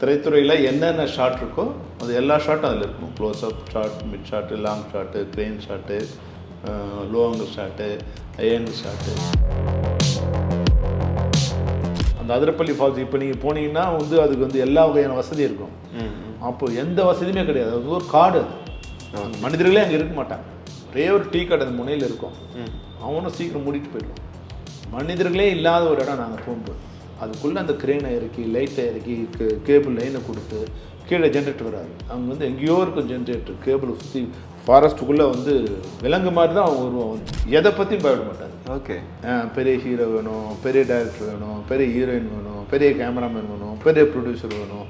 திரைத்துறையில் என்னென்ன ஷாட் இருக்கோ அது எல்லா ஷாட்டும் அதில் இருக்கும். Close up shot mid shot long shot crane shot low angle shot eye angle shot அந்த அதிரப்பள்ளி ஃபால்ஸ் இப்போ நீங்கள் போனீங்கன்னா வந்து அதுக்கு வந்து எல்லா வகையான வசதி இருக்கும். அப்போ எந்த வசதியுமே கிடையாது. அது ஒரு காடு அது. மனிதர்களே அங்கே இருக்க மாட்டாங்க. ஒரே ஒரு டீ கடை அந்த முனையில் இருக்கும். அவனும் சீக்கிரம் மூடிட்டு போயிடுவான். மனிதர்களே இல்லாத ஒரு இடம் நாங்கள் போகும்போது. அதுக்குள்ளே அந்த கிரேனை இறக்கி லைட்டை இறக்கி கேபிள் லைனை கொடுத்து கீழே ஜென்ரேட்டர் வராது அங்கே வந்து எங்கேயோ இருக்கும் ஜென்ரேட்டர் கேபிள் சுற்றி ஃபாரஸ்ட்டுக்குள்ளே வந்து விலங்கு மாதிரி தான் அவன் வருவான் வந்து. எதை பற்றியும் பயப்பட மாட்டாங்க ஓகே. பெரிய ஹீரோ வேணும் பெரிய டைரக்டர் வேணும் பெரிய ஹீரோயின் வேணும் பெரிய கேமராமேன் வேணும் பெரிய ப்ரொடியூசர் வேணும்.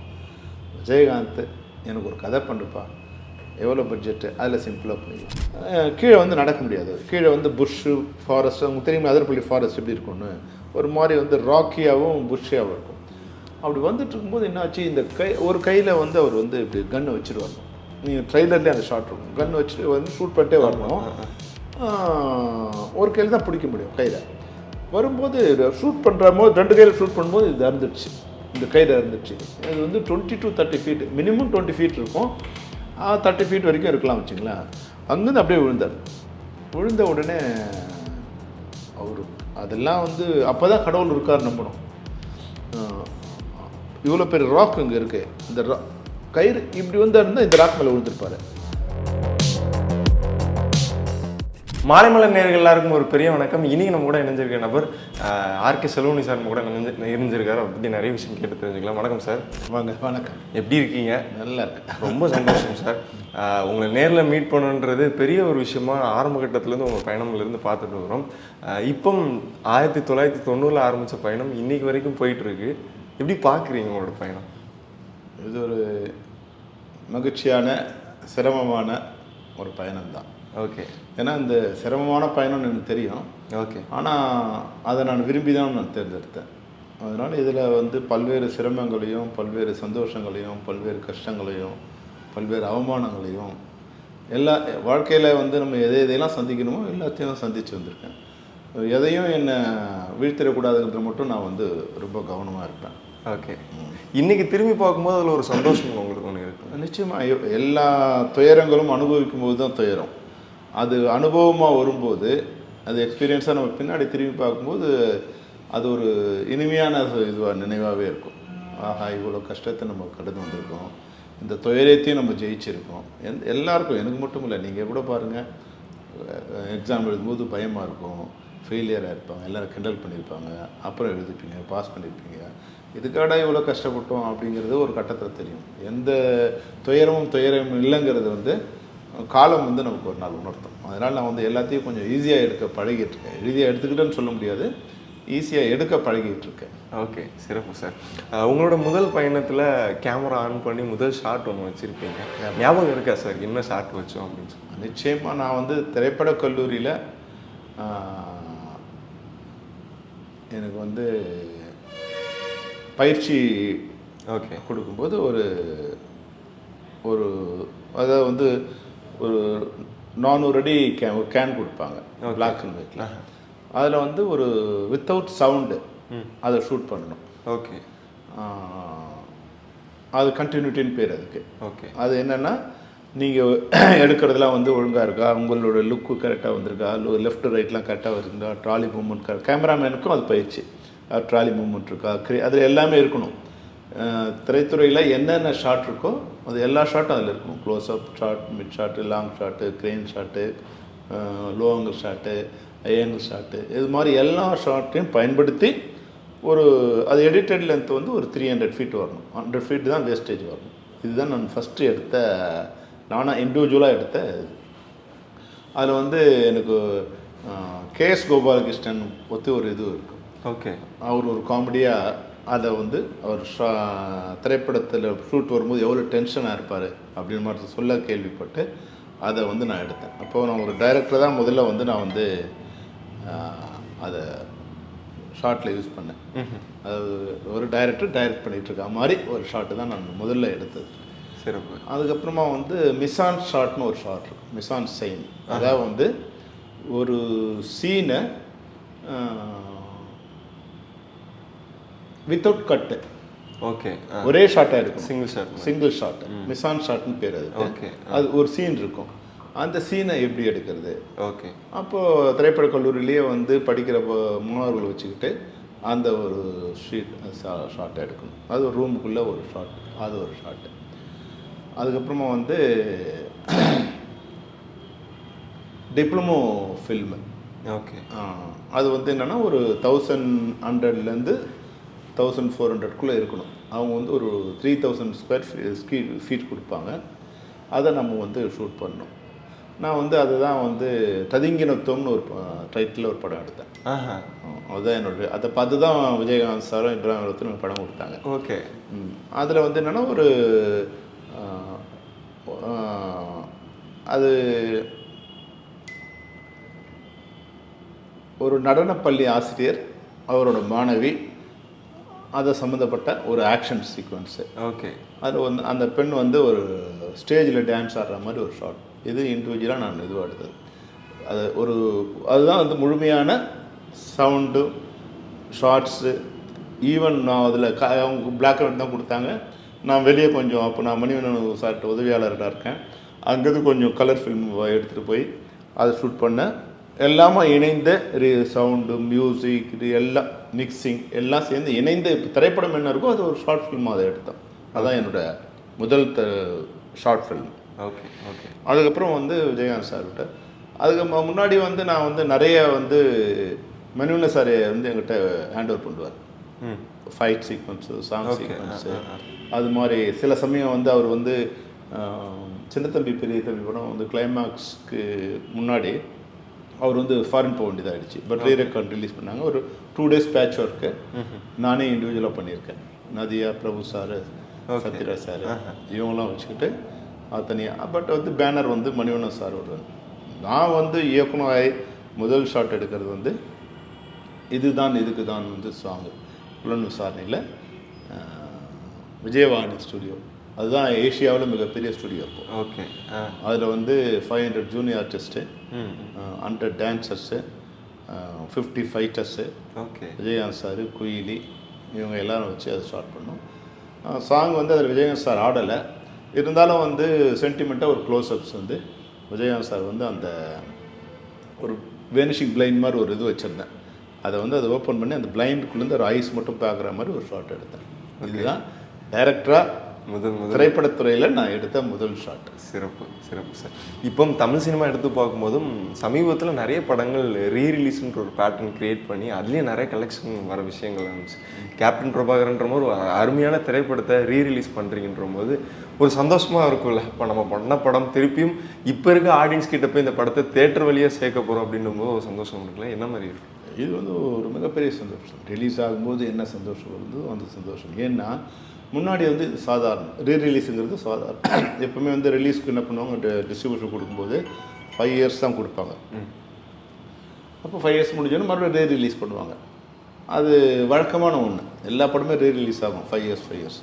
விஜயகாந்த் எனக்கு ஒரு கதை பண்ணுப்பா எவ்வளோ பட்ஜெட்டு அதில் சிம்பிளாக பண்ணிக்கலாம் கீழே வந்து நடக்க முடியாது. கீழே வந்து புஷ்ஷு ஃபாரஸ்ட் உங்களுக்கு தெரியுமா? அதிரப்பள்ளி ஃபாரஸ்ட் எப்படி இருக்கும்னு? ஒரு மாதிரி வந்து ராக்கியாகவும் புஷ்ஷியாகவும் இருக்கும். அப்படி வந்துட்டு இருக்கும்போது என்னாச்சு? இந்த கை ஒரு கையில் வந்து அவர் வந்து இப்படி கன்னை வச்சுருவாங்க. நீங்கள் ட்ரைலர்லேயே அந்த ஷாட் இருக்கும். கன் வச்சுட்டு வந்து ஷூட் பண்ணிட்டே வரணும். ஒரு கையில் தான் பிடிக்க முடியும் கையில். வரும்போது ஷூட் பண்ணுற போது ரெண்டு கையில் ஷூட் பண்ணும்போது இது இறந்துடுச்சு. இந்த கையில் இறந்துடுச்சு. இது வந்து twenty to thirty feet minimum twenty feet இருக்கும். தேர்ட்டி ஃபீட் வரைக்கும் இருக்கலாம் வச்சுங்களேன். அங்கேருந்து அப்படியே விழுந்தார். விழுந்த உடனே அவர் அதெல்லாம் வந்து அப்போ தான் கடவுள் இருக்கார் நம்பணும். இவ்வளோ பெரிய ராக் இங்கே இருக்குது இந்த ரா கயிறு இப்படி வந்தாருந்தா இந்த ராக் மேலே விழுந்திருப்பாரு. மாலைமலர் நேர்கள் எல்லாருக்கும் ஒரு பெரிய வணக்கம். இன்னைக்கு நம்ம கூட இணைஞ்சிருக்க நபர் ஆர்கே செல்வனி சார் நம்ம கூட இணைஞ்சு இணைஞ்சிருக்காரு. அதை பற்றி நிறைய விஷயம் கேட்டு தெரிஞ்சுக்கலாம். வணக்கம் சார். வாங்க வணக்கம். எப்படி இருக்கீங்க? நல்லா இருக்கு ரொம்ப சந்தோஷம் சார். உங்களை நேரில் மீட் பண்ணணுன்றது பெரிய ஒரு விஷயமா ஆரம்ப கட்டத்துலேருந்து உங்கள் பயணம்லேருந்து பார்த்துட்டு வரோம் இப்போ ஆயிரத்தி தொள்ளாயிரத்தி தொண்ணூறில் ஆரம்பித்த பயணம் இன்னைக்கு வரைக்கும் போயிட்டு இருக்கு எப்படி பார்க்குறீங்க உங்களோட பயணம்? இது ஒரு மகிழ்ச்சியான சிரமமான ஒரு பயணம்தான். ஓகே ஏன்னா இந்த சிரமமான பயணம்னு எனக்கு தெரியும். ஓகே ஆனால் அதை நான் விரும்பி தான் நான் தேர்ந்தெடுத்தேன். அதனால் இதில் வந்து பல்வேறு சிரமங்களையும் பல்வேறு சந்தோஷங்களையும் பல்வேறு கஷ்டங்களையும் பல்வேறு அவமானங்களையும் எல்லா வாழ்க்கையில் வந்து நம்ம எதை எதையெல்லாம் சந்திக்கணுமோ எல்லாத்தையும் சந்தித்து வந்திருக்கேன். எதையும் என்னை வீழ்த்திடக்கூடாதுங்கிறது மட்டும் நான் வந்து ரொம்ப கவனமாக இருப்பேன். ஓகே இன்னைக்கு திரும்பி பார்க்கும்போது அதில் ஒரு சந்தோஷம் உங்களுக்கு ஒன்று இருக்கு. நிச்சயமாக எல்லா துயரங்களும் அனுபவிக்கும் போது தான் துயரம். அது அனுபவமாக வரும்போது அது எக்ஸ்பீரியன்ஸாக நம்ம பின்னாடி திரும்பி பார்க்கும்போது அது ஒரு இனிமையான இதுவாக நினைவாகவே இருக்கும். ஆஹா இவ்வளோ கஷ்டத்தை நம்ம கடந்து வந்திருக்கோம். இந்த துயரத்தையும் நம்ம ஜெயிச்சிருக்கோம். எந் எல்லாருக்கும் எனக்கு மட்டும் இல்லை நீங்கள் கூட பாருங்கள் எக்ஸாம் எழுதும்போது பயமாக இருக்கும். ஃபெயிலியராக இருப்பாங்க. எல்லோரும் கிண்டல் பண்ணியிருப்பாங்க அப்புறம் எழுதிப்பீங்க பாஸ் பண்ணியிருப்பீங்க இதுக்காடா இவ்வளோ கஷ்டப்பட்டோம் அப்படிங்கிறது ஒரு கட்டத்தில் தெரியும். எந்த துயரமும் துயரமும் இல்லைங்கிறது வந்து காலம் வந்து நமக்கு ஒரு நாள் உணர்த்தும். அதனால் நான் வந்து எல்லாத்தையும் கொஞ்சம் ஈஸியாக எடுக்க பழகிட்டு இருக்கேன் ஈஸியாக எடுத்துக்கிட்டேன்னு சொல்ல முடியாது. ஈஸியாக எடுக்க பழகிட்டு இருக்கேன். ஓகே சிறப்பு சார். உங்களோட முதல் பயணத்தில் கேமரா ஆன் பண்ணி முதல் ஷாட் ஒன்று வச்சுருப்பீங்க ஞாபகம் இருக்கா சார்? என்ன ஷாட் வச்சோம் அப்படின்னு சொல்லி? நிச்சயமாக நான் வந்து திரைப்படக் கல்லூரியில் எனக்கு வந்து பயிற்சி ஓகே. கொடுக்கும்போது ஒரு ஒரு அதாவது வந்து ஒரு நானூறு அடி கே ஒரு கேன் கொடுப்பாங்க பிளாக் அண்ட் ஒயிட்டில் அதில் வந்து ஒரு வித்தவுட் சவுண்டு அதை ஷூட் பண்ணணும். ஓகே அது கண்டினியூட்டின்னு பேர் அதுக்கு. ஓகே அது என்னென்னா நீங்கள் எடுக்கிறதுலாம் வந்து ஒழுங்காக இருக்கா? உங்களோட லுக்கு கரெக்டாக வந்திருக்கா? லெஃப்ட் ரைட்லாம் கரெக்டாக வருதுங்களா ட்ராலி மூமெண்ட் கேமராமேனுக்கும் அது பயிற்சி. ட்ராலி மூமெண்ட் இருக்கா? க்ரே அதில் எல்லாமே இருக்கணும். திரைத்துறையில் என்னென்ன ஷாட் இருக்கோ அது எல்லா ஷாட்டும் அதில் இருக்கும். Close up shot mid shot long shot crane shot low angle shot eye angle shot இது மாதிரி எல்லா ஷாட்டையும் பயன்படுத்தி ஒரு அது எடிட்டட் லென்த் வந்து ஒரு த்ரீ ஹண்ட்ரட் ஃபீட் வரணும். ஹண்ட்ரட் ஃபீட் தான் வேஸ்டேஜ் வரணும். இதுதான் நான் ஃபஸ்ட்டு எடுத்த நானாக இண்டிவிஜுவலாக எடுத்த இது. அதில் வந்து எனக்கு கேஎஸ் கோபாலகிருஷ்ணன் ஒத்து ஒரு இது இருக்கும். ஓகே அவர் ஒரு காமெடியாக அதை வந்து அவர் ஷா திரைப்படத்தில் ஷூட் வரும்போது எவ்வளோ டென்ஷனாக இருப்பார் அப்படின்னு மாதிரி சொல்ல கேள்விப்பட்டு அதை வந்து நான் எடுத்தேன். அப்போ நான் ஒரு டைரக்டர் தான் முதல்ல வந்து நான் வந்து அதை ஷார்ட்டில் யூஸ் பண்ணேன். அதாவது ஒரு டைரக்டர் டைரக்ட் பண்ணிகிட்டு இருக்க மாதிரி ஒரு ஷாட்டு தான் நான் முதல்ல எடுத்தது. சிறப்பு. அதுக்கப்புறமா வந்து மிசான் ஷாட்னு ஒரு ஷாட் இருக்கு. மிசான் சைன் அதாவது வந்து ஒரு சீனை வித்தவுட் கட்டு ஓகே ஒரே ஷாட்டாக இருக்கும். Single shot single shot mise en ஷாட்னு பேர் அது. ஓகே அது ஒரு சீன் இருக்கும். அந்த சீனை எப்படி எடுக்கிறது? ஓகே அப்போது திரைப்படக் கல்லூரியிலேயே வந்து படிக்கிற மாணவர்களை வச்சுக்கிட்டு அந்த ஒரு ஷீட் ஷாட் எடுக்கணும். அது ஒரு ரூமுக்குள்ளே ஒரு ஷாட் அது ஒரு ஷாட்டு அதுக்கப்புறமா வந்து டிப்ளமோ ஃபில்மு ஓகே அது வந்து என்னென்னா ஒரு தௌசண்ட் ஹண்ட்ரட்லேருந்து தௌசண்ட் ஃபோர் ஹண்ட்ரட்குள்ளே இருக்கணும். அவங்க வந்து ஒரு three thousand square fee feet கொடுப்பாங்க. அதை நம்ம வந்து ஷூட் பண்ணோம் நான் வந்து அதுதான் வந்து ததிங்கினத்துவம்னு ஒரு டைட்டில் ஒரு படம் எடுத்தேன். அதுதான் என்னோட அதை பார்த்து தான் விஜயகாந்த் சாரும் இப்ராஹிம் படம் கொடுத்தாங்க. ஓகே. அதில் வந்து என்னென்னா ஒரு அது ஒரு நடனப்பள்ளி ஆசிரியர் அவரோட மாணவி அதை சம்மந்தப்பட்ட ஒரு ஆக்ஷன் சீக்வன்ஸு ஓகே அது வந்து அந்த பெண் வந்து ஒரு ஸ்டேஜில் டான்ஸ் ஆடுற மாதிரி ஒரு ஷாட் இது இண்டிவிஜுவலாக நான் இதுவாக எடுத்தது அது ஒரு அதுதான் வந்து முழுமையான சவுண்டு ஷார்ட்ஸு ஈவன் நான் அதில் அவங்க பிளாக் அண்ட் தான் கொடுத்தாங்க. நான் வெளியே கொஞ்சம் அப்போ நான் மணிவண்ணன் சார்ட்ட உதவியாளராக இருக்கேன். அங்கேருந்து கொஞ்சம் கலர் ஃபில்ம் எடுத்துகிட்டு போய் அதை ஷூட் பண்ணேன். எல்லாமே இணைந்த சவுண்டு மியூசிக் இது எல்லாம் மிக்சிங் எல்லாம் சேர்ந்து இணைந்த திரைப்படம் என்ன இருக்கோ அது ஒரு ஷார்ட் ஃபில்ம் அதை எடுத்தோம். அதான் என்னோட முதல் the short film okay okay அதுக்கப்புறம் வந்து விஜயகாந்த் சார்கிட்ட அதுக்கு முன்னாடி வந்து நான் வந்து நிறைய வந்து மணிவண்ண சார் வந்து என்கிட்ட ஹேண்ட் ஓவர் பண்ணுவார் ஃபைட் சீக்வன்ஸு சாங். சீக்வன்ஸு அது மாதிரி சில சமயம் வந்து அவர் வந்து சின்ன தம்பி பெரிய தம்பி படம் வந்து கிளைமாக்ஸ்க்கு முன்னாடி அவர் வந்து ஃபாரின் போக வேண்டியதாகிடுச்சு பட் ரீ ரெக்கார்ட் ரிலீஸ் பண்ணாங்க. ஒரு டூ டேஸ் பேட்ச் ஒர்க்கு நானே இண்டிவிஜுவலாக பண்ணியிருக்கேன். நதியா பிரபு சார் சத்யராஜ் சார் இவங்கெல்லாம் வச்சுக்கிட்டு தனியாக பட் வந்து பேனர் வந்து மணிவண்ணன் சார் ஒரு நான் வந்து இயக்குனராய் முதல் ஷாட் எடுக்கிறது வந்து இதுதான் இதுக்கு தான் வந்து சாங் புலன் விசாரணையில் விஜயவாணி ஸ்டுடியோ அதுதான் ஏஷியாவில் மிகப்பெரிய ஸ்டுடியோ இப்போ ஓகே அதில் வந்து five hundred junior artist hundred dancers fifty fighters okay. Vijayakanth sir Kuyili இவங்க எல்லாரும் வச்சு அதை ஸ்டார்ட் பண்ணோம். சாங் வந்து அதில் விஜயகாந்த் சார் ஆடலை. இருந்தாலும் வந்து சென்டிமெண்ட்டாக ஒரு க்ளோஸ்அப்ஸ் வந்து விஜயகாந்த் சார் வந்து அந்த ஒரு வேனிஷிங் பிளைண்ட் மாதிரி ஒரு இது வச்சுருந்தேன். அதை வந்து அதை ஓப்பன் பண்ணி அந்த பிளைண்டுக்குள்ளேருந்து ஒரு ஐஸ் மட்டும் பார்க்குற மாதிரி ஒரு ஷாட் எடுத்தேன். இதுதான் டைரக்டராக முதல் முதல். திரைப்படத்துறையில் நான் எடுத்த முதல் ஷாட் சிறப்பு சிறப்பு சார். இப்போ தமிழ் சினிமா எடுத்து பார்க்கும்போதும் சமீபத்தில் நிறைய படங்கள் ரீ ரிலீஸ்ன்ற ஒரு பேட்டர்ன் கிரியேட் பண்ணி அதுலேயும் நிறைய கலெக்ஷன் வர விஷயங்கள் இருந்துச்சு. கேப்டன் பிரபாகரன்ற ஒரு அருமையான திரைப்படத்தை ரீ ரிலீஸ் பண்ணுறீங்கன்ற போது ஒரு சந்தோஷமாக இருக்கும்ல. இப்போ நம்ம பண்ண படம் திருப்பியும் இப்போ இருக்க ஆடியன்ஸ் கிட்ட போய் இந்த படத்தை தேட்டர் வழியாக சேர்க்க போகிறோம் அப்படின்னும் போது ஒரு சந்தோஷம் இருக்குல்ல என்ன மாதிரி இருக்கு? இது வந்து ஒரு மிகப்பெரிய சந்தோஷம். ரிலீஸ் ஆகும்போது என்ன சந்தோஷம் வருதோ அந்த சந்தோஷம். ஏன்னா முன்னாடி வந்து இது சாதாரணம் ரீ ரிலீஸுங்கிறது சாதாரணம் எப்பவுமே வந்து ரிலீஸ்க்கு என்ன பண்ணுவாங்க டிஸ்ட்ரிபியூஷன் கொடுக்கும்போது ஃபைவ் இயர்ஸ் தான் கொடுப்பாங்க. அப்போ ஃபைவ் இயர்ஸ் முடிஞ்சோன்னு மறுபடியும் ரீ ரிலீஸ் பண்ணுவாங்க. அது வழக்கமான ஒன்று எல்லா படமே ரீ ரிலீஸ் ஆகும் ஃபைவ் இயர்ஸ் ஃபைவ் இயர்ஸ்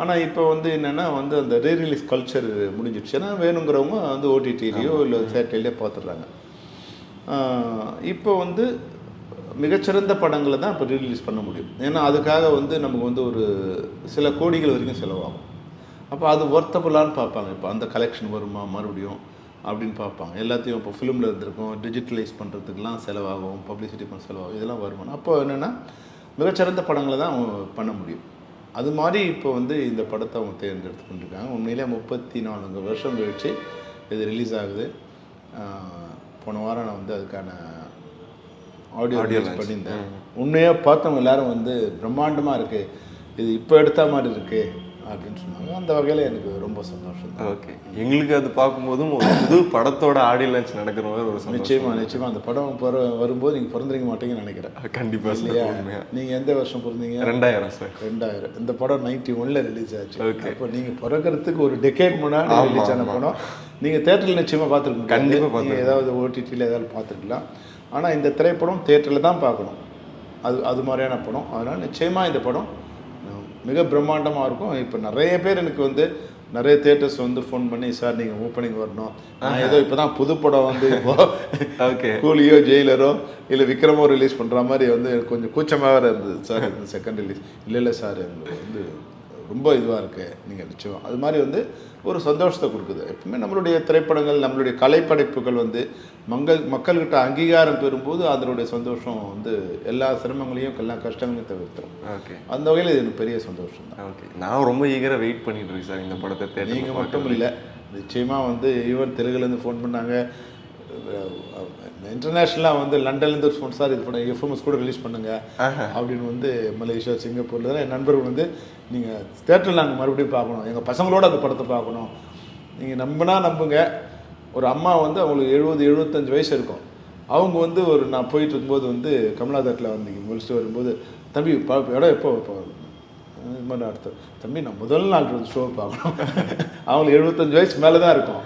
ஆனால் இப்போ வந்து என்னென்னா வந்து அந்த ரீ ரிலீஸ் கல்ச்சர் முடிஞ்சிடுச்சுன்னா வேணுங்கிறவங்க வந்து ஓடிடிலேயோ இல்லை சேட்டையிலையோ பார்த்துடுறாங்க. இப்போ வந்து மிகச்சிறந்த படங்களை தான் இப்போ ரிலீஸ் பண்ண முடியும். ஏன்னா அதுக்காக வந்து நமக்கு வந்து ஒரு சில கோடிகள் வரைக்கும் செலவாகும். அப்போ அது ஒர்த்தபுளான்னு பார்ப்பாங்க. இப்போ அந்த கலெக்ஷன் வருமா? மறுபடியும் அப்படின்னு பார்ப்பாங்க. எல்லாத்தையும் இப்போ ஃபிலிமில் இருந்திருக்கும். டிஜிட்டலைஸ் பண்ணுறதுக்கெலாம் செலவாகும். பப்ளிசிட்டி பண்ண செலவாகும். இதெல்லாம் வருமானம். அப்போ என்னென்னா மிகச்சிறந்த படங்களை தான் அவங்க பண்ண முடியும். அது மாதிரி இப்போ வந்து இந்த படத்தை அவங்க தேர்ந்தெடுத்து கொண்டிருக்காங்க. உண்மையிலே முப்பத்தி நான்கு வருஷம் கழிச்சு இது ரிலீஸ் ஆகுது. போன வாரம் நான் வந்து அதுக்கான ஆடியோ ரிலீஸ் பண்ணியிருந்தேன். உண்மையாக பார்த்தவங்க எல்லாரும் வந்து பிரம்மாண்டமாக இருக்குது இது இப்போ எடுத்த மாதிரி இருக்கு அப்படின்னு சொன்னாங்க. அந்த வகையில் எனக்கு ரொம்ப சந்தோஷம். ஓகே. எங்களுக்கு அது பார்க்கும்போதும் ஒரு புது படத்தோட ஆடியோ லான்ச் நடக்கிற மாதிரி ஒரு சந்தோஷம். நிச்சயமா நிச்சயமா. அந்த படம் பிற வரும்போது நீங்கள் பிறந்திருக்க மாட்டீங்கன்னு நினைக்கிறேன். கண்டிப்பாக இல்லையா? நீங்கள் எந்த வருஷம் பிறந்தீங்க? ரெண்டாயிரம் சார். ரெண்டாயிரம். இந்த படம் நைன்டி ஒன்ல ரிலீஸ் ஆச்சு. Okay. அப்போ நீங்கள் பிறக்கிறதுக்கு ஒரு டெக்கேட் முன்னாடி ரிலீஸ் ஆன படம். நீங்கள் தேட்டரில் நிச்சயமாக பார்த்துருக்கீங்க. கண்டிப்பா நீங்கள் ஏதாவது ஓடிடியில் ஏதாவது பார்த்துருக்கலாம். ஆனால் இந்த திரைப்படம் தேட்டரில் தான் பார்க்கணும். அது அது மாதிரியான படம். அதனால் நிச்சயமாக இந்த படம் மிக பிரம்மாண்டமாக இருக்கும். இப்போ நிறைய பேர் எனக்கு வந்து நிறைய தேட்டர்ஸ் வந்து ஃபோன் பண்ணி சார் நீங்கள் ஓப்பனிங் வரணும். நான் ஏதோ இப்போ தான் புது படம் வந்து இப்போ ஓகே. கூலியோ ஜெயிலரோ இல்லை விக்ரமோ ரிலீஸ் பண்ணுற மாதிரி வந்து கொஞ்சம் கூச்சமாக இருந்தது சார் இந்த செகண்ட் ரிலீஸ் இல்லை இல்லை சார் எங்களுக்கு வந்து ரொம்ப இதுவாக இருக்கு. நீங்கள் நிச்சயம். அது மாதிரி வந்து ஒரு சந்தோஷத்தை கொடுக்குது. எப்பவுமே நம்மளுடைய திரைப்படங்கள் நம்மளுடைய கலைப்படைப்புகள் வந்து மங்கள் மக்கள்கிட்ட அங்கீகாரம் பெறும்போது அதனுடைய சந்தோஷம் வந்து எல்லா சிரமங்களையும் எல்லா கஷ்டங்களையும் தவிர்த்துரும். ஓகே. அந்த வகையில் இது எனக்கு பெரிய சந்தோஷம் தான். ஓகே. நான் ரொம்ப ஈகராக வெயிட் பண்ணிட்டு இருக்கேன் சார் இந்த படத்தை நீங்கள் மட்டும் இல்லை. நிச்சயமாக வந்து ஈவன் தெலுங்குலேருந்து ஃபோன் பண்ணாங்க. இன்டர்நேஷ்னலாக வந்து லண்டன்லேருந்து ஒரு சார் இது பண்ண எஃப்எம்எஸ் கூட ரிலீஸ் பண்ணுங்க. அப்படின்னு வந்து மலேசியா சிங்கப்பூரில் என் நண்பர்கள் வந்து நீங்கள் தேட்டரில் நாங்கள் மறுபடியும் பார்க்கணும். எங்கள் பசங்களோட அந்த படத்தை பார்க்கணும். நீங்கள் நம்பினா நம்புங்க. ஒரு அம்மா வந்து அவங்களுக்கு எழுபது எழுபத்தஞ்சு வயசு இருக்கும். அவங்க வந்து ஒரு நான் போயிட்டு இருக்கும்போது வந்து கமலா தேட்டில் வந்து முடிச்சுட்டு வரும்போது தம்பி ப இடம் எப்போ எப்போ இது மாதிரி அடுத்து தம்பி நான் முதல் நாள் ஷோ பார்க்கணும். அவங்களுக்கு எழுபத்தஞ்சு வயசு மேலே தான் இருக்கும்.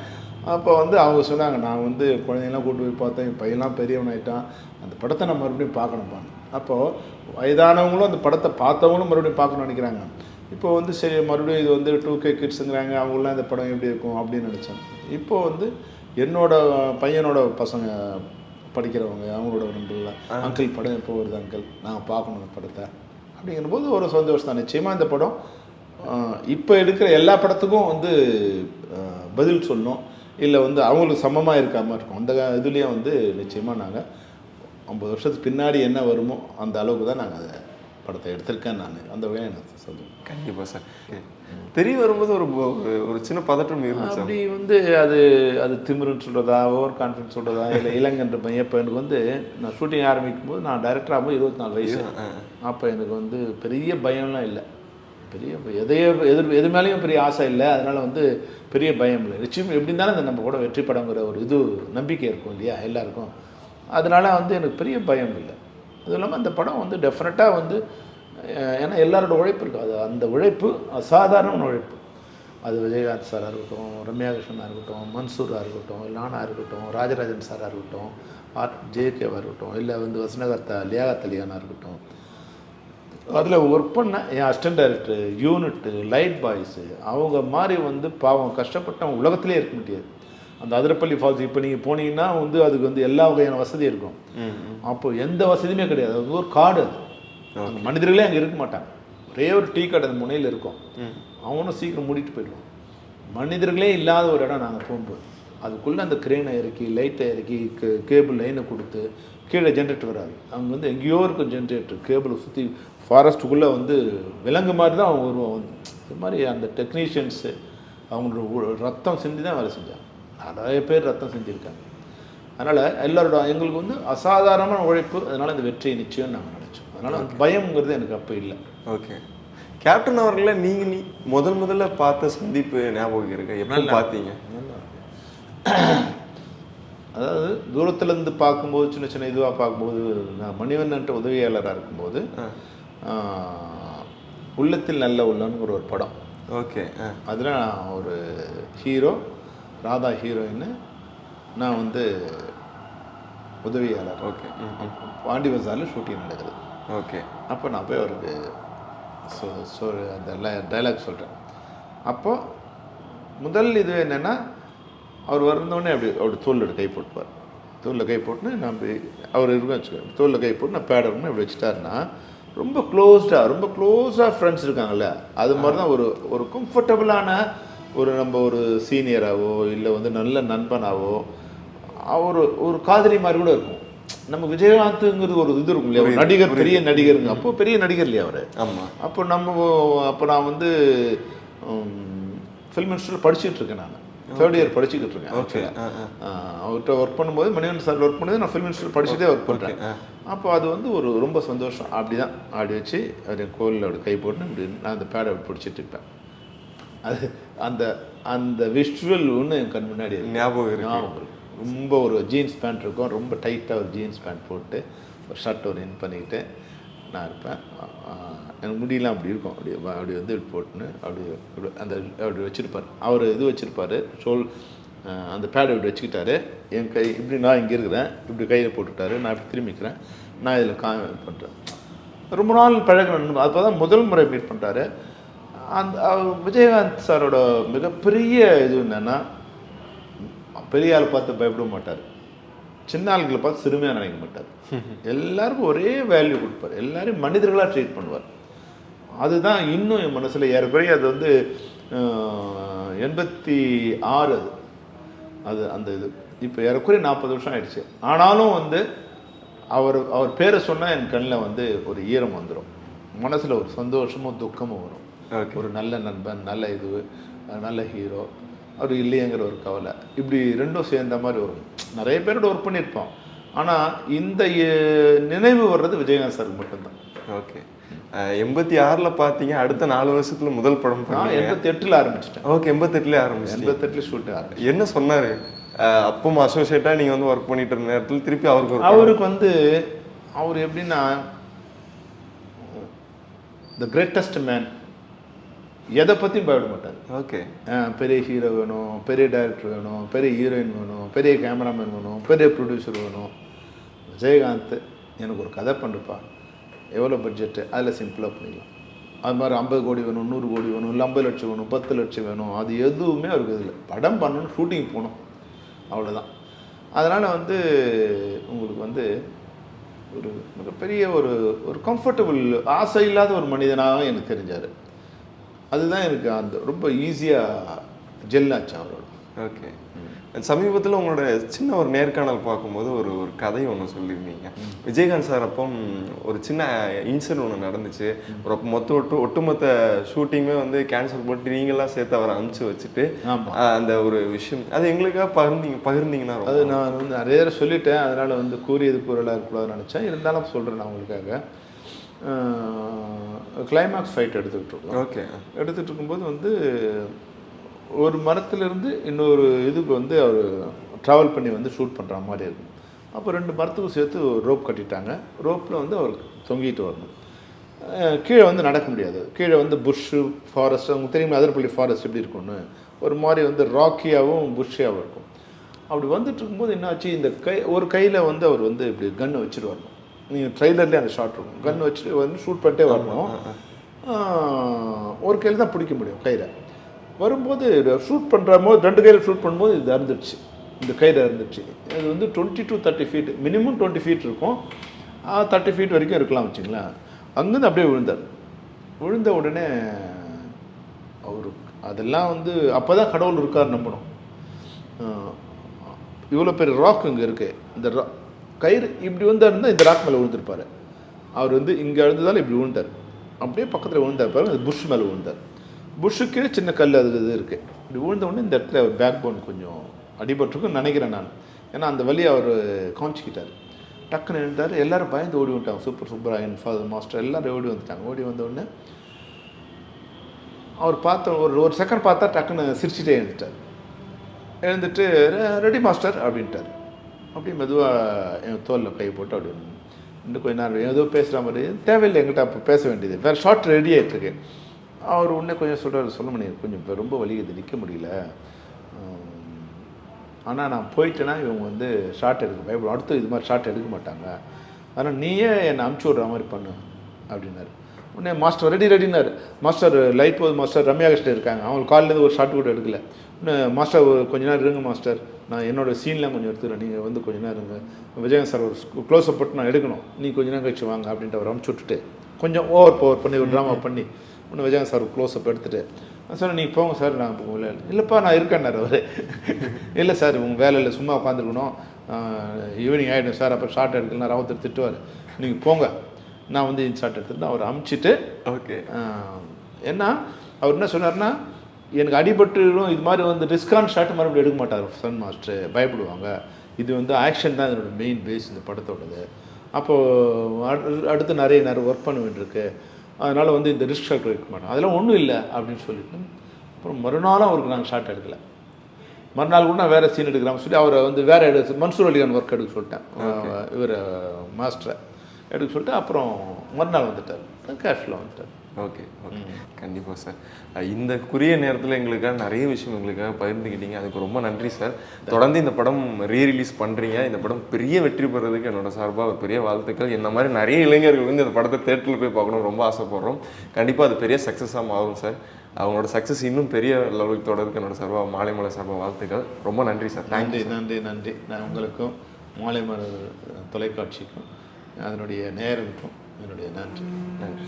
அப்போ வந்து அவங்க சொன்னாங்க நான் வந்து குழந்தைங்களாம் கூட்டு போய் பார்த்தேன் என் பையன்லாம் பெரியவனாயிட்டான் அந்த படத்தை நான் மறுபடியும் பார்க்கணும்ப்பா அப்போது வயதானவங்களும் அந்த படத்தை பார்த்தவங்களும் மறுபடியும் பார்க்கணும்னு நினைக்கிறாங்க. இப்போ வந்து சரி மறுபடியும் இது வந்து டூ கே கிட்ஸுங்கிறாங்க அவங்களாம் இந்த படம் எப்படி இருக்கும் அப்படின்னு நினச்சேன் இப்போ வந்து என்னோட பையனோட பசங்க படிக்கிறவங்க அவங்களோட நண்பர்கள் அங்கிள் படம் எப்போ வருது அங்கிள் நான் பார்க்கணும் இந்த படத்தை. அப்படிங்கிற போது ஒரு சந்தோஷம் தான். நிச்சயமாக இந்த படம் இப்போ எடுக்கிற எல்லா படத்துக்கும் வந்து பதில் சொல்லணும். இல்லை வந்து அவங்களுக்கு சமமாக இருக்காமல் இருக்கும். அந்த இதுலேயும் வந்து நிச்சயமாக நாங்கள் ஐம்பது வருஷத்துக்கு பின்னாடி என்ன வருமோ அந்த அளவுக்கு தான் நாங்கள் அதை படத்தை எடுத்திருக்கேன் நான். அந்த வகையில் எனக்கு சொல்லுவேன் கண்டிப்பா சார். தெரிய வரும்போது ஒரு ஒரு- சின்ன பதட்டம் இருந்துச்சு அப்படி வந்து அது அது திமிருன்னு சொல்கிறதா ஓவர் கான்ஃபிடன்ஸ் சொல்கிறதா இல்லை இளங்கன்ற பையன் இப்போ எனக்கு வந்து நான் ஷூட்டிங் ஆரம்பிக்கும் போது நான் டைரக்டர் ஆகும்போது இருபத்தி நாலு வயசு. அப்போ எனக்கு வந்து பெரிய பயம்லாம் இல்லை. பெரிய எதையோ எதிர் எது மேலேயும் பெரிய ஆசை இல்லை. அதனால் வந்து பெரிய பயம் இல்லை. நிச்சயம் எப்படி இருந்தாலும் அந்த நம்ம கூட வெற்றி படங்கிற ஒரு இது நம்பிக்கை இருக்கும் இல்லையா எல்லாருக்கும். அதனால் வந்து எனக்கு பெரிய பயம் இல்லை. அதுவும் இல்லாமல் அந்த படம் வந்து டெஃபினட்டாக வந்து ஏன்னா எல்லாரோட உழைப்பு இருக்குது அது அந்த உழைப்பு அசாதாரண உழைப்பு. அது விஜயகாந்த் சாராக இருக்கட்டும் ரம்யா கிருஷ்ணனாக இருக்கட்டும் மன்சூராக இருக்கட்டும் லானா இருக்கட்டும் ராஜராஜன் சாராக இருக்கட்டும் ஆர் ஜேகேவாக இருக்கட்டும் இல்லை வந்து வசனகர்த்தா லியாகத் அலியானா இருக்கட்டும் அதில் ஒர்க் பண்ண என் assistant director unit light boys அவங்க மாதிரி வந்து பாவம் கஷ்டப்பட்டவங்க உலகத்திலே இருக்க முடியாது. அந்த அதிரப்பள்ளி ஃபால்ஸ் இப்போ நீங்கள் போனீங்கன்னா வந்து அதுக்கு வந்து எல்லா வகையான வசதி இருக்கும். ம், அப்போ எந்த வசதியுமே கிடையாது. அது ஒரு காடு அது. அங்க மனிதர்களே அங்கே இருக்க மாட்டாங்க. ஒரே ஒரு டீ கடை அந்த முனையில் இருக்கும். அவனும் சீக்கிரம் மூடிட்டு போயிடுவான். மனிதர்களே இல்லாத ஒரு இடம் நாங்கள் போகும்போது அதுக்குள்ளே அந்த கிரேனை இறக்கி லைட்டை இறக்கி கேபிள் லைனை கொடுத்து கீழே ஜென்ரேட்டர் வராது. அங்கே வந்து எங்கேயோ இருக்கும் ஜென்ரேட்டர் கேபிளை சுற்றி ஃபாரஸ்ட்டுக்குள்ளே வந்து விலங்கு மாதிரி தான் அவங்க வந்து. இது மாதிரி அந்த டெக்னீஷியன்ஸு அவங்களோட ரத்தம் சிந்தி தான் வேலை செஞ்சாங்க. நிறைய பேர் ரத்தம் செஞ்சுருக்காங்க அதனால் எல்லாரோட எங்களுக்கு வந்து அசாதாரணமான உழைப்பு அதனால் இந்த வெற்றியை நிச்சயம் நாங்கள் நினச்சோம். அதனால் பயம்ங்கிறது எனக்கு அப்போ இல்லை. ஓகே கேப்டன் அவர்களை நீங்க நீ முதல் முதல்ல பார்த்த சந்திப்பு ஞாபகம் இருக்கு? எப்போ பார்த்தீங்க? அதாவது தூரத்துலேருந்து பார்க்கும்போது சின்ன சின்ன இதுவாக பார்க்கும்போது நான் மணிவண்ணன்ட்ட உதவியாளராக இருக்கும்போது உள்ளத்தில் நல்ல உள்ளன்னு ஒரு படம். ஓகே அதில் நான் ஒரு ஹீரோ ராதா ஹீரோயின் நான் வந்து உதவியாளர். ஓகே பாண்டி பஜாரில் ஷூட்டிங் நடக்குது. ஓகே. அப்போ நான் போய் அவருக்கு சொ சொ அந்த டைலாக் சொல்கிறேன் அப்போ முதல் இது என்னென்னா அவர் வந்தோடனே அப்படி அப்படி தோளில் கை போட்டுப்பார். தோளில் கை போட்டுன்னு நான் அப்படி அவர் இருக்கும் வச்சுக்கோ தோளில் கை போட்டு நான் பேட் இருக்கணும் இப்படி வச்சுட்டாருன்னா ரொம்ப க்ளோஸ்டாக ரொம்ப க்ளோஸாக ஃப்ரெண்ட்ஸ் இருக்காங்கல்ல அது மாதிரி தான் ஒரு ஒரு கம்ஃபர்டபுளான ஒரு நம்ம ஒரு சீனியராகவோ இல்லை வந்து நல்ல நண்பனாவோ அவர் ஒரு காதலி மாதிரி கூட இருக்கும். நம்ம விஜயகாந்த்ங்கிறது ஒரு இது இருக்கும் இல்லையா? ஒரு நடிகர் பெரிய நடிகருங்க. அப்போ பெரிய நடிகர் இல்லையா அவர்? ஆமா. அப்போ நம்ம அப்போ நான் வந்து ஃபில்ம் இன்ஸ்டியூட்டில் படிச்சுட்டு இருக்கேன் நான். தேர்ட் இயர் படிச்சுக்கிட்டு இருக்கேன் ஓகே ஆ ஆஹ் அவர்கிட்ட ஒர்க் பண்ணும்போது மணிவன் சார் ஒர்க் பண்ணது நான் ஃபில்ம் இன்ஸ்டியூட் படிச்சுட்டே ஒர்க் பண்ணுறேன் ஆ. அப்போ அது வந்து ஒரு ரொம்ப சந்தோஷம். அப்படி தான் அப்படி வச்சு அது கோலில் அப்படி கை போட்டு இப்படி நான் அந்த பேடை அப்படி பிடிச்சிட்டு இருப்பேன். அது அந்த அந்த விஷுவல் ஒன்று என் கண் முன்னாடி. ஞாபகம் ஞாபகம். ரொம்ப ஒரு ஜீன்ஸ் பேண்ட் இருக்கும். ரொம்ப டைட்டாக ஒரு ஜீன்ஸ் பேண்ட் போட்டு ஒரு ஷர்ட் ஒரு இன் பண்ணிக்கிட்டு நான் இருப்பேன். எனக்கு முடியெல்லாம் அப்படி இருக்கும். அப்படி அப்படி வந்து போட்டுன்னு அப்படி இப்படி அந்த அப்படி வச்சுருப்பார். அவர் இது வச்சுருப்பாரு. ஷோல் அந்த பேடை இப்படி வச்சுக்கிட்டாரு. என் கை இப்படி நான் இங்கே இருக்கிறேன். இப்படி கையில் போட்டுட்டாரு. நான் இப்படி திரும்பிக்கிறேன் நான் இதில் கா பண்ணுறேன் ரொம்ப நாள் பழகணும் அப்போ தான் முதல் முறை மீட் பண்ணுறாரு அந்த விஜயகாந்த் சாரோட மிகப்பெரிய இது என்னென்னா பெரிய ஆள் பார்த்து பயப்பட மாட்டார். சின்ன ஆளுகளை பார்த்து சிறுமையாக நினைக்க மாட்டார். எல்லாருக்கும் ஒரே வேல்யூ கொடுப்பார். எல்லாரையும் மனிதர்களாக ட்ரீட் பண்ணுவார். அதுதான் இன்னும் என் மனசில் ஏறக்குறைய அது வந்து எண்பத்தி ஆறு அது. அது அந்த இது. இப்போ ஏறக்குறைய நாற்பது வருஷம் ஆயிடுச்சு. ஆனாலும் வந்து அவர் அவர் பேரை சொன்னால் என் கண்ணில் வந்து ஒரு ஈரம் வந்துடும் மனசில் ஒரு சந்தோஷமும் துக்கமும் வரும். ஒரு நல்ல நண்பன் நல்ல இது நல்ல ஹீரோ அவர் இல்லையேங்கிற ஒரு கவலை. இப்படி ரெண்டும் சேர்ந்த மாதிரி வரும் நிறைய பேரோட ஒர்க் பண்ணியிருப்போம். ஆனால் இந்த நினைவு வர்றது விஜயகாந்த் சார் மட்டும்தான். ஓகே. எண்பத்தி ஆறுல பாத்தீங்க அடுத்த நாலு வருஷத்துல முதல் படம் நான் பண்ணீங்க. எண்பத்தி எட்டில் ஆரம்பிச்சிட்டேன். ஓகே எண்பத்தெட்டுல ஆரம்பிச்சு எண்பத்தெட்டில் ஷூட்டிங் ஆரம்பிச்சேன் என்ன சொன்னாரு? அஹ் அப்பவும் அசோசியேட்டா நீங்க வந்து ஒர்க் பண்ணிட்டு இருந்த நேரத்துல திருப்பி அவருக்கு. அவருக்கு வந்து அவர் எப்படின்னா த கிரேட்டஸ்ட் மேன் எதை பற்றியும் பயப்பட மாட்டார் ஓகே பெரிய ஹீரோ வேணும் பெரிய டைரக்டர் வேணும் பெரிய ஹீரோயின் வேணும் பெரிய கேமராமேன் வேணும் பெரிய ப்ரொடியூசர் வேணும். விஜயகாந்த் எனக்கு ஒரு கதை பண்ணுப்பா எவ்வளோ பட்ஜெட்டு அதில் சிம்பிளாக பண்ணிடலாம். அது மாதிரி ஐம்பது கோடி வேணும் நூறு கோடி வேணும் இல்லை ஐம்பது லட்சம் வேணும் பத்து லட்சம் வேணும் அது எதுவுமே அவருக்கு இதில். படம் பண்ணணும் ஷூட்டிங் போகணும் அவ்வளோதான் அதனால் வந்து உங்களுக்கு வந்து ஒரு மிகப்பெரிய ஒரு ஒரு கம்ஃபர்டபுள் ஆசை இல்லாத ஒரு மனிதனாக எனக்கு தெரிஞ்சார். அதுதான் எனக்கு அந்த ரொம்ப ஈஸியாக ஜெல்லாச்சு அவரோட. ஓகே சமீபத்துல உங்களோட சின்ன ஒரு நேர்காணல் பார்க்கும்போது ஒரு ஒரு கதை ஒன்று சொல்லியிருந்தீங்க. விஜயகாந்த் சார் அப்போ ஒரு சின்ன இன்சிடென்ட் ஒன்று நடந்துச்சு. ஒரு மொத்த ஒட்டு ஒட்டுமொத்த ஷூட்டிங்குமே வந்து கேன்சல் போட்டு நீங்களாம் சேர்த்து அவரை அனுப்பிச்சு வச்சுட்டு அந்த ஒரு விஷயம் அது எங்களுக்காக பகிர்ந்தீங்க பகிர்ந்தீங்கன்னா அது நான் வந்து நிறைய தடவை சொல்லிட்டேன். அதனால் வந்து கூறியது கூறலாக இருக்கக்கூடாதுன்னு நினச்சேன். இருந்தாலும் சொல்கிறேன் நான் உங்களுக்காக. கிளைமேக்ஸ் ஃபைட் எடுத்துக்கிட்டு இருக்கோம். ஓகே எடுத்துகிட்டு இருக்கும்போது வந்து ஒரு மரத்துலேருந்து இன்னொரு இதுக்கு வந்து அவர் ட்ராவல் பண்ணி வந்து ஷூட் பண்ணுற மாதிரி இருக்கும். அப்போ ரெண்டு மரத்துக்கும் சேர்த்து ரோப் கட்டிட்டாங்க. ரோப்பில் வந்து அவர் தொங்கிட்டு வரணும். கீழே வந்து நடக்க முடியாது. கீழே வந்து புஷ்ஷு ஃபாரஸ்ட் உங்களுக்கு தெரியுமா அதிரப்பள்ளி ஃபாரஸ்ட் எப்படி இருக்கும்னு? ஒரு மாதிரி வந்து ராக்கியாகவும் புஷ்ஷியாகவும் இருக்கும். அப்படி வந்துட்டு இருக்கும்போது என்னாச்சு? இந்த கை ஒரு கையில் வந்து அவர் வந்து இப்படி கன்னை வச்சுட்டு வரணும் நீங்கள் ட்ரெய்லர்லேயே அந்த ஷாட் இருக்கும். கன் வச்சுட்டு வந்து ஷூட் பண்ணிட்டே வரணும். ஒரு கையில் தான் பிடிக்க முடியும் கயிறை. வரும்போது ஷூட் பண்ணுற போது ரெண்டு கையில் ஷூட் பண்ணும்போது இது அறுந்துடுச்சு இந்த கயிறு அறுந்துடுச்சு இது வந்து twenty to thirty feet minimum twenty feet இருக்கும். தேர்ட்டி ஃபீட் வரைக்கும் இருக்கலாம் வச்சுங்களேன். அங்கேருந்து அப்படியே விழுந்தார். விழுந்த உடனே அவர் அதெல்லாம் வந்து அப்போ தான் கடவுள் இருக்கார் நம்பணும். இவ்வளோ பெரிய ராக் இங்கே இருக்குது இந்த ரா கயிறு இப்படி வந்தாருன்னா இந்த ராக் மேலே விழுந்திருப்பார். அவர் வந்து இங்கே இருந்ததால் இப்படி விழுந்தார். அப்படியே பக்கத்தில் விழுந்தார் பாருங்க அது புஷ் மேலே விழுந்தார். புஷ்ஷு கீழே சின்ன கல் அது இது இருக்குது இப்படி விழுந்த உடனே இந்த இடத்துல அவர் பேக் போன் கொஞ்சம் அடிபட்டிருக்குன்னு நினைக்கிறேன் நான். ஏன்னா அந்த வழியை அவர் காமிச்சிக்கிட்டார். டக்குன்னு எழுந்தார். எல்லாரும் பயந்து ஓடி வந்துட்டாங்க. சூப்பர் சுப்பராயன் ஃபாதர் மாஸ்டர் எல்லோரும் ஓடி வந்துட்டாங்க. ஓடி வந்த உடனே அவர் பார்த்த ஒரு ஒரு செகண்ட் பார்த்தா டக்குன்னு சிரிச்சிட்டே எழுந்துட்டார். எழுந்துட்டு ரெடி மாஸ்டர் அப்படின்ட்டார். அப்படியே மெதுவாக என் தோலில் கை போட்டு அப்படி இன்னும் கொஞ்ச நேரம் ஏதோ பேசுகிற மாதிரி தேவையில்லை எங்கிட்ட அப்போ பேச வேண்டியது. வேறு ஷார்ட் ரெடி ஆகிட்டுருக்கு அவர் உடனே கொஞ்சம் சொல்கிறார் சொல்ல முடியாது. கொஞ்சம் இப்போ ரொம்ப வலிக்குது நிற்க முடியல. ஆனால் நான் போயிட்டேன்னா இவங்க வந்து ஷார்ட் எடுக்க பயப்படும். அடுத்து இது மாதிரி ஷார்ட் எடுக்க மாட்டாங்க. ஆனால் நீயே என்னை அமுச்சு விட்ற மாதிரி பண்ணு அப்படின்னாரு. உடனே மாஸ்டர் ரெடி ரெடினார் மாஸ்டர் லைட் போது மாஸ்டர் ரம்யா கிருஷ்ணன் இருக்காங்க. அவங்க காலிலேருந்து ஒரு ஷார்ட் கூட எடுக்கல. இன்னும் மாஸ்டர் கொஞ்ச நேரம் இருங்க மாஸ்டர் நான் என்னோட சீன்லாம் கொஞ்சம் எடுத்துக்கிறேன். நீங்கள் வந்து கொஞ்ச நேரம் இருங்க. விஜயன் சார் ஒரு க்ளோஸ் அப் போட்டு நான் எடுக்கணும். நீ கொஞ்ச நேரம் கழிச்சு வாங்க அப்படின்ட்டு அவர் அமுச்சு விட்டுட்டு கொஞ்சம் ஓவர் பவர் பண்ணி ஒரு ட்ராமா பண்ணி இன்னும் விஜயன் சார் க்ளோஸ் அப் எடுத்துட்டு நான் சார் நீங்கள் போங்க சார் நான் போகல இல்லைப்பா நான் இருக்கேன்னார் அவர். இல்லை சார் உங்கள் வேலையில் சும்மா உட்காந்துருக்கணும் ஈவினிங் ஆகிடும் சார் அப்புறம் ஷார்ட் எடுக்கலாம் ராவத்தர் திட்டுவார். நீங்கள் போங்க. நான் வந்து இந்த ஷார்ட் எடுத்துட்டு அவர் அமுச்சிட்டு ஓகே என்ன? அவர் என்ன சொன்னார்னா எனக்கு அடிபட்டுரும் இது மாதிரி வந்து ரிஸ்கான் ஷாட் மறுபடியும் எடுக்க மாட்டார் சன் மாஸ்டர் பயப்படுவாங்க. இது வந்து ஆக்ஷன் தான் இதனோட மெயின் பேஸ் இந்த படத்தோடது. அப்போது அடுத்து நிறைய நேரம் ஒர்க் பண்ண வேண்டியிருக்கு. அதனால் வந்து இந்த ரிஸ்க் ஷாட் எடுக்க மாட்டோம் அதெல்லாம் ஒன்றும் இல்லை அப்படின்னு சொல்லிட்டு அப்புறம் மறுநாளும் அவருக்கு நாங்கள் ஷாட் எடுக்கல. மறுநாள் கூட நான் வேறு சீன் எடுக்கிறான்னு சொல்லி அவரை வந்து வேறு எடு மன்சூர் அலிகான் ஒர்க் எடுக்க சொல்லிட்டேன். இவர் மாஸ்டரை எடுக்க சொல்லிட்டு அப்புறம் மறுநாள் வந்துட்டார். கேஷில் வந்துட்டார். ஓகே ஓகே கண்டிப்பாக சார் இந்த குறுகிய நேரத்தில் எங்களுக்காக நிறைய விஷயம் எங்களுக்காக பகிர்ந்துக்கிட்டீங்க அதுக்கு ரொம்ப நன்றி சார் தொடர்ந்து இந்த படம் ரீ ரிலீஸ் பண்ணுறீங்க இந்த படம் பெரிய வெற்றி பெறதுக்கு என்னோட சார்பாக ஒரு பெரிய வாழ்த்துக்கள். இந்த மாதிரி நிறைய இளைஞர்கள் வந்து இந்த படத்தை தேட்டரில் போய் பார்க்கணும் ரொம்ப ஆசைப்படுறோம். கண்டிப்பாக அது பெரிய சக்ஸஸாக மாறும் சார் அவங்களோட சக்ஸஸ் இன்னும் பெரிய லெவலுக்கு தொடருக்கு என்னோட சார்பாக மாலைமலை சார்பாக வாழ்த்துக்கள். ரொம்ப நன்றி சார் நன்றி நன்றி நன்றி. நான் உங்களுக்கும் மாலை மலர் தொலைக்காட்சிக்கும் அதனுடைய நேயர்களுக்கும் என்னுடைய நன்றி. நன்றி